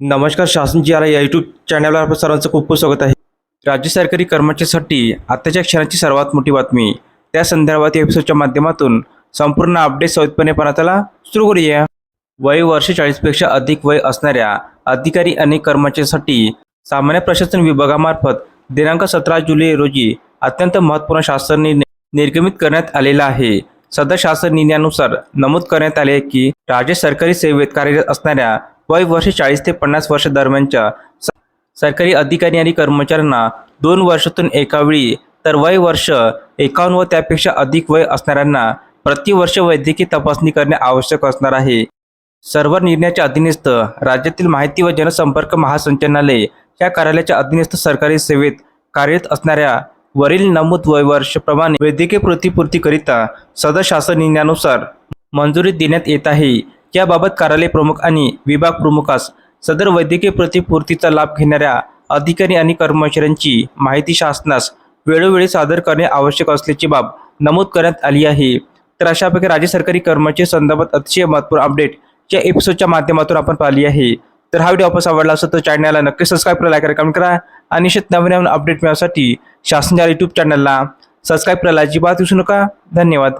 नमस्कार शासनजी या यूट्यूब चॅनलवर आपलं सर्वांचं खूप खूप स्वागत आहे. राज्य सरकारी कर्मचाऱ्यांसाठी आत्ताच्या क्षणाची सर्वात मोठी बातमी. त्या संदर्भात या एपिसोडच्या माध्यमातून संपूर्ण अपडेट सवितपणे पणाताला सुरू करूया. वय वर्ष चाळीसपेक्षा अधिक वय असणाऱ्या अधिकारी आणि कर्मचाऱ्यांसाठी सामान्य प्रशासन विभागामार्फत दिनांक सतरा जुलै रोजी अत्यंत महत्त्वपूर्ण शासन निर्णय निर्गमित करण्यात आलेला आहे. सदर शासन निर्णयानुसार नमूद करण्यात आले आहे की राज्य सरकारी सेवेत कार्यरत असणाऱ्या वय वर्ष चाळीस ते पन्नास वर्ष दरम्यानच्या सरकारी अधिकारी आणि कर्मचाऱ्यांना दोन वर्षातून एका वेळी तर वय वर्ष एकावन्न व त्यापेक्षा अधिक वय असणाऱ्यांना प्रतिवर्ष वैद्यकीय तपासणी करणे आवश्यक असणार आहे. सर्व निर्णयाच्या अधीनस्थ राज्यातील माहिती व जनसंपर्क महासंचालनालय या कार्यालयाच्या अधीनस्थ सरकारी सेवेत कार्यरत असणाऱ्या वरील नमूद वयवर्षप्रमाणे वैद्यकीय प्रतिपूर्तीकरिता सदर शासन निर्णयानुसार मंजुरी देण्यात येत आहे. याबाबत कार्यालय प्रमुख आणि विभाग प्रमुखास सदर वैद्यकीय प्रतिपूर्तीचा लाभ घेणाऱ्या अधिकारी आणि कर्मचाऱ्यांची माहिती शासनास वेळोवेळी सादर करणे आवश्यक असल्याची बाब नमूद करण्यात आली आहे. तर अशापैकी राज्य सरकारी कर्मचारी संदर्भात अतिशय महत्त्वपूर्ण अपडेट या एपिसोडच्या माध्यमातून आपण पाहिली आहे. तर हा व्हिडिओ आपण आवडला असेल तर चॅनलला नक्की सबस्क्राईब करा लाईक करा कमेंट करा आणि निश्चित नवीन नवीन अपडेट मिळवण्यासाठी शासनाच्या यूट्यूब चॅनलला सबस्क्राईब करायला अजिबात विसरू नका. धन्यवाद.